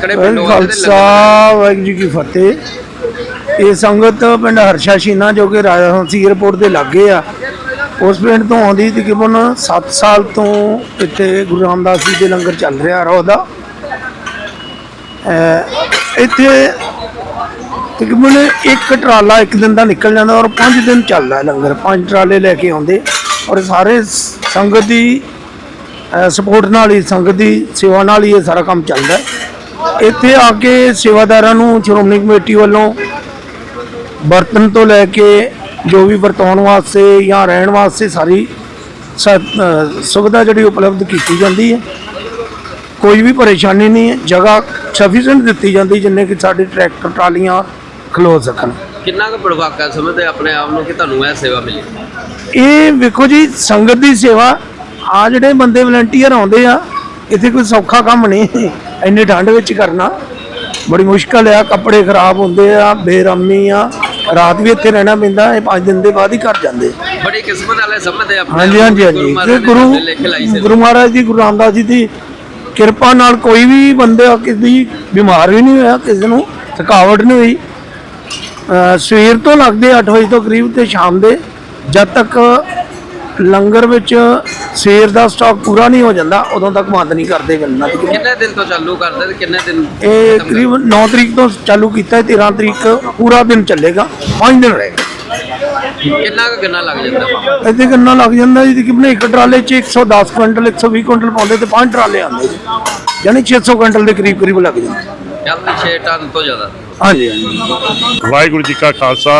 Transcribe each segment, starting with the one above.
ਖਾਲਸਾ ਵਾਹਿਗੁਰੂ ਜੀ ਕੀ ਫਤਿਹ। ਇਹ ਸੰਗਤ ਪਿੰਡ ਹਰਸ਼ਾ ਸ਼ੀਨਾ ਜੋ ਕਿ ਰਾਜਹੰਸੀ 에ਅਰਪੋਰਟ ਦੇ ਲਾਗੇ ਆ ਉਸ ਪਿੰਡ ਤੋਂ ਆਉਂਦੀ ਤਕਰੀਬਨ 7 ਸਾਲ ਤੋਂ ਇੱਥੇ ਗੁਰੂ ਰਾਮਦਾਸ ਜੀ ਦੇ ਲੰਗਰ ਚੱਲ ਰਿਹਾ ਰੋਹ ਦਾ ਇੱਥੇ ਤਕਰੀਬਨ ਇੱਕ ਟਰਾਲਾ ਇੱਕ ਦਿਨ ਦਾ ਨਿਕਲ ਜਾਂਦਾ ਔਰ 5 ਦਿਨ ਚੱਲਦਾ ਲੰਗਰ। ਪੰਜ ਟਰਾਲੇ ਲੈ ਕੇ ਆਉਂਦੇ ਔਰ ਸਾਰੇ ਸੰਗਤ ਦੀ ਸਪੋਰਟ ਨਾਲ ਹੀ ਸੰਗਤ ਦੀ ਸੇਵਾ ਨਾਲ ਹੀ ਇਹ ਸਾਰਾ ਕੰਮ ਚੱਲਦਾ ਇੱਥੇ ਆ ਕੇ ਸੇਵਾਦਾਰਾਂ ਨੂੰ ਸ਼੍ਰੋਮਣੀ ਕਮੇਟੀ ਵੱਲੋਂ ਬਰਤਨ ਤੋਂ ਲੈ ਕੇ ਜੋ ਵੀ ਵਰਤਾਉਣ ਵਾਸਤੇ ਜਾਂ ਰਹਿਣ ਵਾਸਤੇ ਸਾਰੀ ਸੁਵਿਧਾ ਜਿਹੜੀ ਉਪਲਬਧ ਕੀਤੀ ਜਾਂਦੀ ਹੈ। ਕੋਈ ਵੀ ਪਰੇਸ਼ਾਨੀ ਨਹੀਂ ਹੈ ਜਗ੍ਹਾ ਸਫੀਸ਼ੀਐਂਟ ਦਿੱਤੀ ਜਾਂਦੀ ਜਿੰਨੇ ਕਿ ਸਾਡੇ ਟਰੈਕਟਰ ਟਰਾਲੀਆਂ ਖਲੋ ਸਕਣ। ਕਿੰਨਾ ਕੁ ਬੜਵਾਕਾ ਸਮਝਦੇ ਆਪਣੇ ਆਪ ਨੂੰ ਕਿ ਤੁਹਾਨੂੰ ਇਹ ਸੇਵਾ ਮਿਲੀ? ਇਹ ਵੇਖੋ ਜੀ ਸੰਗਤ ਦੀ ਸੇਵਾ ਆ ਜਿਹੜੇ ਬੰਦੇ ਵਲੰਟੀਅਰ ਆਉਂਦੇ ਆ ਇੱਥੇ ਕੋਈ ਸੌਖਾ ਕੰਮ ਨਹੀਂ ਇੰਨੀ ਠੰਡ ਵਿੱਚ ਕਰਨਾ। ਬੜੀ ਮੁਸ਼ਕਲ ਆ ਕੱਪੜੇ ਖਰਾਬ ਹੁੰਦੇ ਆ ਬੇਰਾਮੀ ਆ। ਰਾਤ ਵੀ ਇੱਥੇ ਰਹਿਣਾ ਪੈਂਦਾ ਇਹ 5 ਦਿਨ ਦੇ ਬਾਅਦ ਹੀ ਘਰ ਜਾਂਦੇ। ਬੜੀ ਕਿਸਮਤ ਵਾਲੇ ਸਮਝਦੇ ਆਪਣੇ ਹਾਂਜੀ ਹਾਂਜੀ। ਹਾਂਜੀ। ਤੇ ਗੁਰੂ ਗੁਰੂ ਮਹਾਰਾਜ ਜੀ ਗੁਰੂ ਰਾਮਦਾਸ ਜੀ ਦੀ ਕਿਰਪਾ ਨਾਲ ਕੋਈ ਵੀ ਬੰਦਾ ਕਿਸੇ ਬਿਮਾਰ ਵੀ ਨਹੀਂ ਹੋਇਆ ਕਿਸੇ ਨੂੰ ਥਕਾਵਟ ਨਹੀਂ ਹੋਈ। ਸਵੇਰ ਤੋਂ ਲੱਗਦੇ 8 ਵਜੇ ਤੋਂ ਕਰੀਬ ਤੇ ਸ਼ਾਮ ਦੇ ਜਦ ਤੱਕ ਲੰਗਰ ਵਿੱਚ ਸਵੇਰ ਦਾ ਸਟਾਕ ਪੂਰਾ ਨਹੀਂ ਹੋ ਜਾਂਦਾ ਉਦੋਂ ਤੱਕ ਬੰਦ ਨਹੀਂ ਕਰਦੇ ਮਿਲਣਾ ਕਿੰਨੇ ਦਿਨ ਤੋਂ ਚਾਲੂ ਕਰਦੇ ਤੇ ਕਿੰਨੇ ਦਿਨ ਇਹ ਖਤਮ ਕਰੀਬ 9 ਤਰੀਕ ਤੋਂ ਚਾਲੂ ਕੀਤਾ ਹੈ 13 ਤਰੀਕ ਪੂਰਾ ਦਿਨ ਚੱਲੇਗਾ 5 ਦਿਨ ਰਹੇਗਾ ਕਿੰਨਾ ਕੁ ਗੰਨਾ ਲੱਗ ਜਾਂਦਾ? ਇੱਥੇ ਕਿੰਨਾ ਲੱਗ ਜਾਂਦਾ ਜੀ ਕਿ ਇੱਕ ਟਰਾਲੇ 'ਚ 110 ਕੁਇੰਟਲ 120 ਕੁਇੰਟਲ ਪਾਉਂਦੇ ਤੇ 5 ਟਰਾਲੇ ਆਉਂਦੇ। ਜੀ ਯਾਨੀ 600 ਕੁਇੰਟਲ ਦੇ ਕਰੀਬ ਕਰੀਬ ਲੱਗ ਜਾਂਦਾ। ਜਲਦੀ 6 ਟਨ ਤੋਂ ਜ਼ਿਆਦਾ। ਹਾਂਜੀ। ਹਾਂਜੀ ਵਾਹਿਗੁਰੂ ਜੀ ਕਾ ਖਾਲਸਾ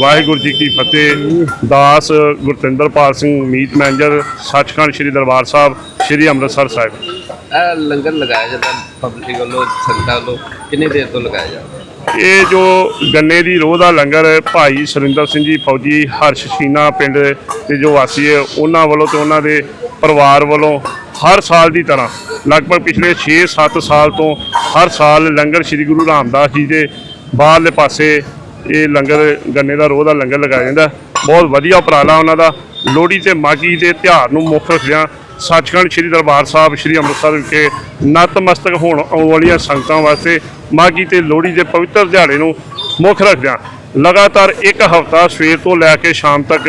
ਵਾਹਿਗੁਰੂ ਜੀ ਕੀ ਫਤਿਹ। ਦਾਸ ਗੁਰਤਿੰਦਰਪਾਲ ਸਿੰਘ ਮੀਤ ਮੈਨੇਜਰ ਸੱਚਖੰਡ ਸ੍ਰੀ ਦਰਬਾਰ ਸਾਹਿਬ ਸ੍ਰੀ ਅੰਮ੍ਰਿਤਸਰ ਸਾਹਿਬ। ਇਹ ਲੰਗਰ ਲਗਾਇਆ ਜਾਂਦਾ ਪਬਲਿਕ ਵੱਲੋਂ ਸੰਗਤਾਂ ਵੱਲੋਂ ਕਿੰਨੀ ਦੇਰ ਤੋਂ ਲਗਾਇਆ ਜਾਂਦਾ? ਇਹ ਜੋ ਗੰਨੇ ਦੀ ਰੋਹ ਦਾ ਲੰਗਰ ਭਾਈ ਸੁਰਿੰਦਰ ਸਿੰਘ ਜੀ ਫੌਜੀ ਹਰਸ਼ ਸ਼ੀਨਾ ਪਿੰਡ ਦੇ ਜੋ ਵਾਸੀ ਹੈ ਉਹਨਾਂ ਵੱਲੋਂ ਤੇ ਉਹਨਾਂ ਦੇ ਪਰਿਵਾਰ ਵੱਲੋਂ ਹਰ ਸਾਲ ਦੀ ਤਰ੍ਹਾਂ, ਲਗਭਗ ਪਿਛਲੇ 6-7 ਸਾਲ ਤੋਂ ਹਰ ਸਾਲ ਲੰਗਰ ਸ੍ਰੀ ਗੁਰੂ ਰਾਮਦਾਸ ਜੀ ਦੇ ਬਾਹਰਲੇ ਪਾਸੇ ਇਹ ਲੰਗਰ ਗੰਨੇ ਦਾ ਰੋਹ ਦਾ ਲੰਗਰ ਲਗਾਇਆ ਜਾਂਦਾ। ਬਹੁਤ ਵਧੀਆ ਉਪਰਾਲਾ ਉਹਨਾਂ ਦਾ। ਲੋਹੜੀ ਤੇ ਮਾਘੀ ਦੇ ਤਿਉਹਾਰ ਨੂੰ ਮੁੱਖ ਰੱਖਦਿਆਂ ਸੱਚਖੰਡ ਸ੍ਰੀ ਦਰਬਾਰ ਸਾਹਿਬ, ਸ੍ਰੀ ਅੰਮ੍ਰਿਤਸਰ ਵਿਖੇ ਨਤਮਸਤਕ ਹੋਣ ਆਉਣ ਵਾਲੀਆਂ ਸੰਗਤਾਂ ਵਾਸਤੇ ਮਾਘੀ ਤੇ ਲੋਹੜੀ ਦੇ ਪਵਿੱਤਰ ਦਿਹਾੜੇ ਨੂੰ ਮੁੱਖ ਰੱਖਦਿਆਂ ਲਗਾਤਾਰ ਇੱਕ ਹਫ਼ਤਾ ਸਵੇਰ ਤੋਂ ਲੈ ਕੇ ਸ਼ਾਮ ਤੱਕ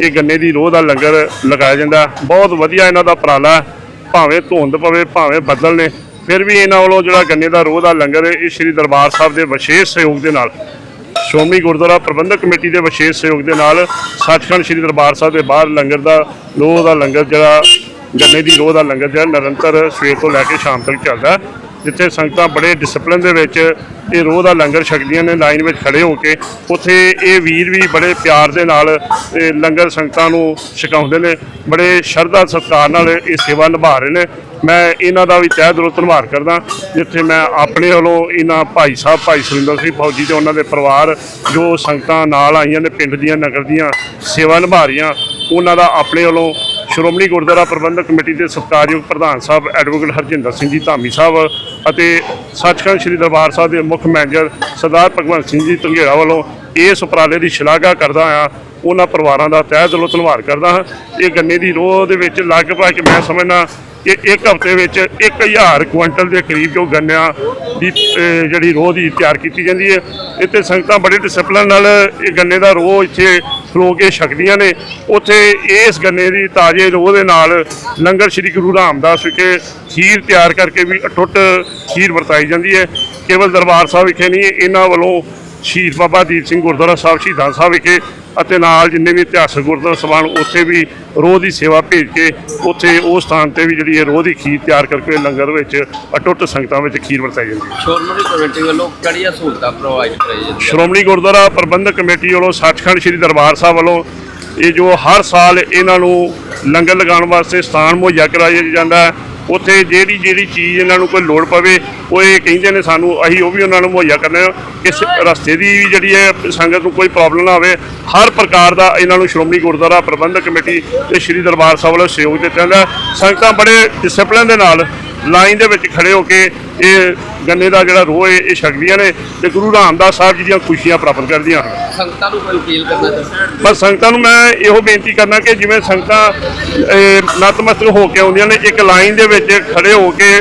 ਇਹ ਗੰਨੇ ਦੀ ਰੋਹ ਦਾ ਲੰਗਰ ਲਗਾਇਆ ਜਾਂਦਾ ਬਹੁਤ ਵਧੀਆ ਇਹਨਾਂ ਦਾ ਉਪਰਾਲਾ ਹੈ। ਭਾਵੇਂ ਧੁੰਦ ਪਵੇ, ਭਾਵੇਂ ਬੱਦਲ ਨੇ, ਫਿਰ ਵੀ ਇਹਨਾਂ ਵੱਲੋਂ ਜਿਹੜਾ ਗੰਨੇ ਦਾ ਰੋਹ ਦਾ ਲੰਗਰ ਇਹ ਸ੍ਰੀ ਦਰਬਾਰ ਸਾਹਿਬ ਦੇ ਵਿਸ਼ੇਸ਼ ਸਹਿਯੋਗ ਦੇ ਨਾਲ, ਸ਼੍ਰੋਮਣੀ ਗੁਰਦੁਆਰਾ ਪ੍ਰਬੰਧਕ ਕਮੇਟੀ ਦੇ ਵਿਸ਼ੇਸ਼ ਸਹਿਯੋਗ ਦੇ ਨਾਲ ਸੱਚਖੰਡ ਸ੍ਰੀ ਦਰਬਾਰ ਸਾਹਿਬ ਦੇ ਬਾਹਰ ਲੰਗਰ ਦਾ ਰੋਹ ਦਾ ਲੰਗਰ ਜਿਹੜਾ, ਗੰਨੇ ਦੀ ਰੋਹ ਦਾ ਲੰਗਰ ਜਿਹੜਾ ਨਿਰੰਤਰ ਸਵੇਰ ਤੋਂ ਲੈ ਕੇ ਸ਼ਾਮ ਤੱਕ ਚੱਲਦਾ ਜਿੱਥੇ ਸੰਗਤਾਂ ਬੜੇ ਡਿਸਪਲਿਨ ਦੇ ਵਿੱਚ ਇਹ ਰੋਹ ਦਾ ਲੰਗਰ ਛਕਦੀਆਂ ਨੇ ਲਾਈਨ ਵਿੱਚ ਖੜੇ ਹੋ ਕੇ। ਉੱਥੇ ਇਹ ਵੀਰ ਵੀ ਬੜੇ ਪਿਆਰ ਦੇ ਨਾਲ ਲੰਗਰ ਸੰਗਤਾਂ ਨੂੰ ਛਕਾਉਂਦੇ ਨੇ। ਬੜੇ ਸ਼ਰਧਾ ਸਤਿਕਾਰ ਨਾਲ ਇਹ ਸੇਵਾ ਨਿਭਾ ਰਹੇ ਨੇ। ਮੈਂ ਇਹਨਾਂ ਦਾ ਵੀ ਤਹਿ ਦਿਲੋਂ ਧੰਨਵਾਦ ਕਰਦਾ, ਜਿੱਥੇ ਮੈਂ ਆਪਣੇ ਵੱਲੋਂ ਇਹਨਾਂ ਭਾਈ ਸਾਹਿਬ, ਭਾਈ ਸੁਰਿੰਦਰ ਸਿੰਘ ਫੌਜੀ ਤੇ ਉਹਨਾਂ ਦੇ ਪਰਿਵਾਰ, ਜੋ ਸੰਗਤਾਂ ਨਾਲ ਆਈਆਂ ਨੇ, ਪਿੰਡ ਦੀਆਂ, ਨਗਰ ਦੀਆਂ, ਸੇਵਾ ਨਿਭਾ ਰਹੀਆਂ, ਉਹਨਾਂ ਦਾ ਆਪਣੇ ਵੱਲੋਂ ਸ਼੍ਰੋਮਣੀ ਗੁਰਦੁਆਰਾ ਪ੍ਰਬੰਧਕ ਕਮੇਟੀ ਦੇ ਸਤਿਕਾਰਯੋਗ ਪ੍ਰਧਾਨ ਸਾਹਿਬ ਐਡਵੋਕੇਟ ਹਰਜਿੰਦਰ ਸਿੰਘ ਜੀ, ਧਾਮੀ ਸਾਹਿਬ ਅਤੇ ਸੱਚਖੰਡ ਸ੍ਰੀ ਦਰਬਾਰ ਸਾਹਿਬ ਦੇ ਮੁੱਖ ਮੈਨੇਜਰ ਸਰਦਾਰ ਭਗਵੰਤ ਸਿੰਘ ਜੀ ਧੰਗੇੜਾ ਵੱਲੋਂ ਇਸ ਉਪਰਾਲੇ ਦੀ ਸ਼ਲਾਘਾ ਕਰਦਾ ਹਾਂ। ਉਹਨਾਂ ਪਰਿਵਾਰਾਂ ਦਾ ਤਹਿ ਦਿਲੋਂ ਧੰਨਵਾਦ ਕਰਦਾ ਹਾਂ। ਇਹ ਗੰਨੇ ਦੀ ਰੋਹ ਦੇ ਵਿੱਚ ਲਗਭਗ ਮੈਂ ਸਮਝਦਾ ਕਿ ਇੱਕ ਹਫ਼ਤੇ ਵਿੱਚ 1000 ਕੁਇੰਟਲ ਦੇ ਕਰੀਬ ਜੋ ਗੰਨਿਆਂ ਦੀ ਜਿਹੜੀ ਰੋਹ ਦੀ ਤਿਆਰ ਕੀਤੀ ਜਾਂਦੀ ਹੈ। ਇੱਥੇ ਸੰਗਤਾਂ ਬੜੇ ਡਿਸਪਲਨ ਨਾਲ ਇਹ ਗੰਨੇ ਦਾ ਰੋਹ ਇੱਥੇ ਫਲੋ ਕੇ ਛਕਦੀਆਂ ਨੇ। ਉੱਥੇ ਇਸ ਗੰਨੇ ਦੀ ਤਾਜ਼ੇ ਰੋਹ ਦੇ ਨਾਲ ਲੰਗਰ ਸ੍ਰੀ ਗੁਰੂ ਰਾਮਦਾਸ ਵਿਖੇ ਖੀਰ ਤਿਆਰ ਕਰਕੇ ਵੀ ਅਟੁੱਟ ਖੀਰ ਵਰਤਾਈ ਜਾਂਦੀ ਹੈ। ਕੇਵਲ ਦਰਬਾਰ ਸਾਹਿਬ ਵਿਖੇ ਨਹੀਂ, ਇਹਨਾਂ ਵੱਲੋਂ ਸ਼ਹੀਦ ਬਾਬਾ ਦੀਪ ਸਿੰਘ ਗੁਰਦੁਆਰਾ ਸਾਹਿਬ, ਸ਼ਹੀਦਾਂ ਸਾਹਿਬ ਵਿਖੇ ਅਤੇ ਨਾਲ ਜਿੰਨੇ ਵੀ ਇਤਿਹਾਸਕ ਗੁਰਦੁਆਰਾ ਸਭਾਨ ਉੱਥੇ ਵੀ ਰੋਹ ਦੀ ਸੇਵਾ ਭੇਜ ਕੇ ਉੱਥੇ ਉਹ ਸਥਾਨ ਤੇ ਵੀ ਜਿਹੜੀ ਇਹ ਰੋਹ ਦੀ ਖੀਰ ਤਿਆਰ ਕਰਕੇ ਲੰਗਰ ਵਿੱਚ ਅਟੁੱਟ ਸੰਗਤਾਂ ਵਿੱਚ ਖੀਰ ਵਰਤਾਈ ਜਾਂਦੀ ਹੈ। ਸ਼੍ਰੋਮਣੀ ਕਮੇਟੀ ਵੱਲੋਂ ਕਿਹੜੀਆਂ ਸਹੂਲਤਾਂ ਪ੍ਰੋਵਾਈਡ ਕਰਾਈ ਜਾਂਦੀਆਂ? ਸ਼੍ਰੋਮਣੀ ਗੁਰਦੁਆਰਾ ਪ੍ਰਬੰਧਕ ਕਮੇਟੀ ਵੱਲੋਂ ਸੱਚਖੰਡ ਸ੍ਰੀ ਦਰਬਾਰ ਸਾਹਿਬ ਵੱਲੋਂ ਇਹ ਜੋ ਹਰ ਸਾਲ ਇਹਨਾਂ ਨੂੰ ਲੰਗਰ ਲਗਾਉਣ ਵਾਸਤੇ ਸਥਾਨ ਮੁਹੱਈਆ ਕਰਾਇਆ ਜਾਂਦਾ ਹੈ। ਉੱਥੇ ਜਿਹੜੀ ਜਿਹੜੀ ਚੀਜ਼ ਇਹਨਾਂ ਨੂੰ ਕੋਈ ਲੋੜ ਪਵੇ, ਉਹ ਇਹ ਕਹਿੰਦੇ ਨੇ ਸਾਨੂੰ, ਅਸੀਂ ਉਹ ਵੀ ਉਹਨਾਂ ਨੂੰ ਮੁਹੱਈਆ ਕਰਨੇ ਆ। ਇਸ ਰਸਤੇ ਦੀ ਵੀ ਜਿਹੜੀ ਹੈ, ਸੰਗਤ ਨੂੰ ਕੋਈ ਪ੍ਰੋਬਲਮ ਨਾ ਆਵੇ ਹਰ ਪ੍ਰਕਾਰ ਦਾ ਇਹਨਾਂ ਨੂੰ ਸ਼੍ਰੋਮਣੀ ਗੁਰਦੁਆਰਾ ਪ੍ਰਬੰਧਕ ਕਮੇਟੀ ਤੇ ਸ੍ਰੀ ਦਰਬਾਰ ਸਾਹਿਬ ਵੱਲੋਂ ਸਹਿਯੋਗ ਦਿੱਤਾ ਜਾਂਦਾ ਸੰਗਤਾਂ ਬੜੇ ਡਿਸਪਲਿਨ ਦੇ ਨਾਲ ਲਾਈਨ ਦੇ ਵਿੱਚ ਖੜੇ ਹੋ ਕੇ ਇਹ ਗੰਨੇ ਦਾ ਜਿਹੜਾ ਰੋਹ ਹੈ ਇਹ ਛਕਦੀਆਂ ਨੇ ਤੇ ਗੁਰੂ ਰਾਮਦਾਸ ਸਾਹਿਬ ਜੀ ਦੀਆਂ ਖੁਸ਼ੀਆਂ ਪ੍ਰਾਪਤ ਕਰਦੀਆਂ ਹਨ। ਸੰਗਤਾਂ ਨੂੰ ਕੋਈ ਅਪੀਲ ਕਰਨਾ ਚਾਹੁੰਦੇ ਬਸ ਸੰਗਤਾਂ ਨੂੰ ਮੈਂ ਇਹੋ ਬੇਨਤੀ ਕਰਨਾ ਕਿ ਜਿਵੇਂ ਸੰਗਤਾਂ ਨਤਮਸਤਕ ਹੋ ਕੇ ਆਉਂਦੀਆਂ ਨੇ ਇੱਕ ਲਾਈਨ ਦੇ ਵਿੱਚ ਖੜੇ ਹੋ ਕੇ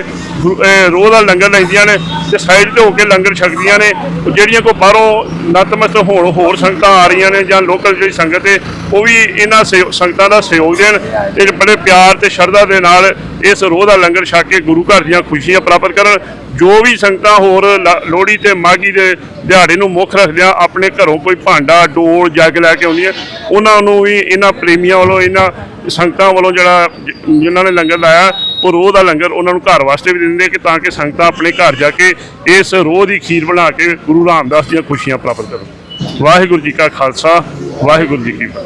ਰੋਹ ਦਾ ਲੰਗਰ ਲੈਂਦੀਆਂ ਨੇ ਤੇ ਸਾਈਡ ਤੇ ਹੋ ਕੇ ਲੰਗਰ ਛਕਦੀਆਂ ਨੇ। ਜਿਹੜੀਆਂ ਕੋ ਬਾਹਰੋਂ ਨਤਮਸਤਕ ਹੋਣ ਹੋਰ ਸੰਗਤਾਂ ਆ ਰਹੀਆਂ ਨੇ ਜਾਂ ਲੋਕਲ ਜਿਹੜੀ ਸੰਗਤ ਹੈ ਉਹ ਵੀ ਇਹਨਾਂ ਸਹਿਯੋ- ਸੰਗਤਾਂ ਦਾ ਸਹਿਯੋਗ ਦੇਣ ਤੇ ਬੜੇ ਪਿਆਰ ਤੇ ਸ਼ਰਧਾ ਦੇ ਨਾਲ ਇਸ ਰੋਹ ਦਾ ਲੰਗਰ ਛਕ ਕੇ ਗੁਰੂ ਘਰ ਦੀਆਂ ਖੁਸ਼ੀਆਂ ਪ੍ਰਾਪਤ ਕਰਨ। ਜੋ ਵੀ ਸੰਗਤਾਂ ਹੋਰ ਲ- ਲੋਹੜੀ ਤੇ ਮਾਘੀ ਦੇ ਦਿਹਾੜੇ ਨੂੰ ਮੁੱਖ ਰੱਖਦਿਆਂ ਆਪਣੇ ਘਰੋਂ ਕੋਈ ਭਾਂਡਾ, ਡੋਲ, ਜੱਗ ਲੈ ਕੇ ਆਉਂਦੀਆਂ, ਉਹਨਾਂ ਨੂੰ ਵੀ ਇਹਨਾਂ ਪ੍ਰੇਮੀਆਂ ਵੱਲੋਂ, ਇਹਨਾਂ ਸੰਗਤਾਂ ਵੱਲੋਂ ਜਿਹੜਾ ਜਿਨ੍ਹਾਂ ਨੇ ਲੰਗਰ ਲਾਇਆ, ਉਹ ਰੋਹ ਦਾ ਲੰਗਰ ਉਹਨਾਂ ਨੂੰ ਘਰ ਵਾਸਤੇ ਵੀ ਦਿੰਦੇ ਕਿ ਤਾਂ ਕਿ ਸੰਗਤਾਂ ਆਪਣੇ ਘਰ ਜਾ ਕੇ ਇਸ ਰੋਹ ਦੀ ਖੀਰ ਬਣਾ ਕੇ ਗੁਰੂ ਰਾਮਦਾਸ ਦੀਆਂ ਖੁਸ਼ੀਆਂ ਪ੍ਰਾਪਤ ਕਰਨ। ਵਾਹਿਗੁਰੂ ਜੀ ਕਾ ਖਾਲਸਾ, ਵਾਹਿਗੁਰੂ ਜੀ ਕੀ ਫਤਿਹ।